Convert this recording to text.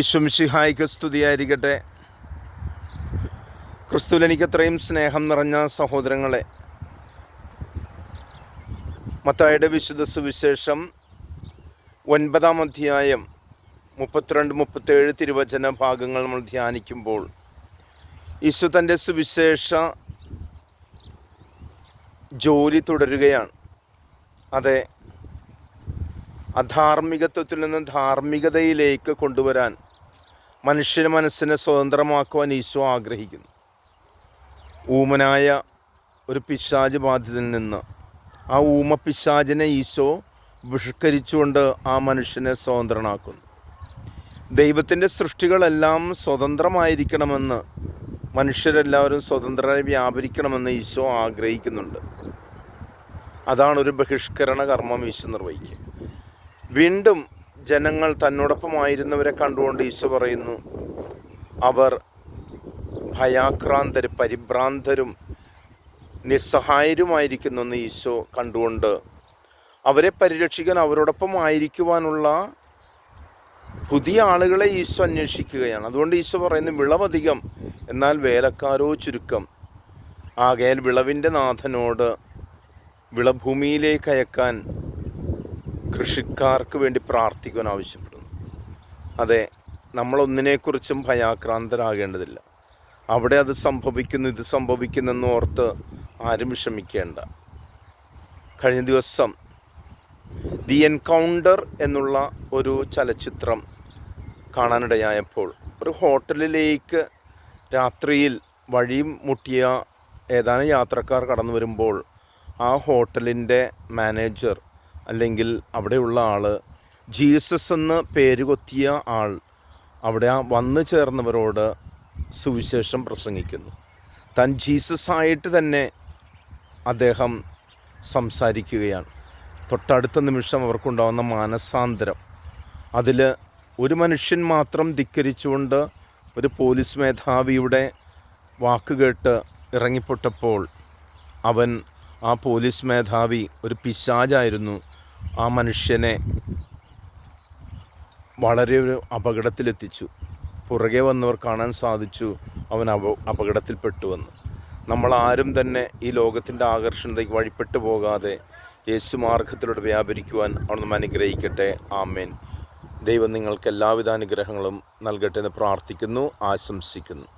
ഈശ്വംഷിഹായിക്ക് സ്തുതിയായിരിക്കട്ടെ. ക്രിസ്തുവിൽ എനിക്ക് അത്രയും സ്നേഹം നിറഞ്ഞ സഹോദരങ്ങളെ മത്തായുടെ വിശുദ്ധ സുവിശേഷം ഒൻപതാം അധ്യായം മുപ്പത്തിരണ്ട് മുപ്പത്തേഴ് തിരുവചന ഭാഗങ്ങൾ നമ്മൾ ധ്യാനിക്കുമ്പോൾ ഈശോ തന്റെ സുവിശേഷ ജോലി തുടരുകയാണ്. അതെ അധാർമികത്വത്തിൽ നിന്ന് ധാർമ്മികതയിലേക്ക് കൊണ്ടുവരാൻ മനുഷ്യന്റെ മനസ്സിനെ സ്വതന്ത്രമാക്കുവാൻ ഈശോ ആഗ്രഹിക്കുന്നു. ഊമനായ ഒരു പിശാജ് ബാധിതയിൽ നിന്ന് ആ ഊമ പിശാജിനെ ഈശോ ബഹിഷ്കരിച്ചുകൊണ്ട് ആ മനുഷ്യനെ സ്വതന്ത്രനാക്കുന്നു. ദൈവത്തിന്റെ സൃഷ്ടികളെല്ലാം സ്വതന്ത്രമായിരിക്കണമെന്ന് മനുഷ്യരെല്ലാവരും സ്വതന്ത്രരായി വ്യാപരിക്കണമെന്ന് ഈശോ ആഗ്രഹിക്കുന്നുണ്ട്. അതാണ് ഒരു ബഹിഷ്കരണ കർമ്മം ഈശോ നിർവഹിക്കുക. വീണ്ടും ജനങ്ങൾ തന്നോടൊപ്പമായിരുന്നവരെ കണ്ടുകൊണ്ട് ഈശോ പറയുന്നു അവർ ഭയാക്രാന്തരും പരിഭ്രാന്തരും നിസ്സഹായരുമായിരിക്കുന്നു എന്ന് ഈശോ കണ്ടുകൊണ്ട് അവരെ പരിരക്ഷിക്കാൻ അവരോടൊപ്പം ആയിരിക്കുവാനുള്ള പുതിയ ആളുകളെ ഈശോ അന്വേഷിക്കുകയാണ്. അതുകൊണ്ട് ഈശോ പറയുന്നു വിളവധികം എന്നാൽ വേലക്കാരോ ചുരുക്കം. ആകയാൽ വിളവിന്റെ നാഥനോട് വിളഭൂമിയിലേക്ക് അയക്കാൻ കൃഷിക്കാർക്ക് വേണ്ടി പ്രാർത്ഥിക്കുവാൻ ആവശ്യപ്പെടുന്നു. അതെ നമ്മളൊന്നിനെക്കുറിച്ചും ഭയാക്രാന്തരാകേണ്ടതില്ല. അവിടെ അത് സംഭവിക്കുന്നു ഇത് സംഭവിക്കുന്നെന്ന് ഓർത്ത് ആരും വിഷമിക്കേണ്ട. കഴിഞ്ഞ ദിവസം ദി എൻകൗണ്ടർ എന്നുള്ള ഒരു ചലച്ചിത്രം കാണാനിടയായപ്പോൾ ഒരു ഹോട്ടലിലേക്ക് രാത്രിയിൽ വഴി മുട്ടിയ ഏതാനും യാത്രക്കാർ കടന്നു വരുമ്പോൾ ആ ഹോട്ടലിന്റെ മാനേജർ അല്ലെങ്കിൽ അവിടെയുള്ള ആൾ ജീസസ് എന്ന് പേര് കൊത്തിയ ആൾ അവിടെ വന്നു ചേർന്നവരോട് സുവിശേഷം പ്രസംഗിക്കുന്നു. താൻ ജീസസ് ആയിട്ട് തന്നെ അദ്ദേഹം സംസാരിക്കുകയാണ്. തൊട്ടടുത്ത നിമിഷം അവർക്കുണ്ടാകുന്ന മാനസാന്തരം. അതിൽ ഒരു മനുഷ്യൻ മാത്രം ധിക്കരിച്ചുകൊണ്ട് ഒരു പോലീസ് മേധാവിയുടെ വാക്ക് കേട്ട് ഇറങ്ങിപ്പൊട്ടപ്പോൾ അവൻ ആ പോലീസ് മേധാവി ഒരു പിശാചായിരുന്നു. ആ മനുഷ്യനെ വളരെ ഒരു അപകടത്തിലെത്തിച്ചു. പുറകെ വന്നവർ കാണാൻ സാധിച്ചു അവൻ അപ അപകടത്തിൽപ്പെട്ടുവെന്ന് നമ്മൾ ആരും തന്നെ ഈ ലോകത്തിന്റെ ആകർഷണതയ്ക്ക് വഴിപ്പെട്ടു പോകാതെ യേശു മാർഗത്തിലൂടെ വ്യാപരിക്കുവാൻ അവൻ നമ്മൾ അനുഗ്രഹിക്കട്ടെ. ആമേൻ. ദൈവം നിങ്ങൾക്ക് എല്ലാവിധ അനുഗ്രഹങ്ങളും നൽകട്ടെ എന്ന് പ്രാർത്ഥിക്കുന്നു ആശംസിക്കുന്നു.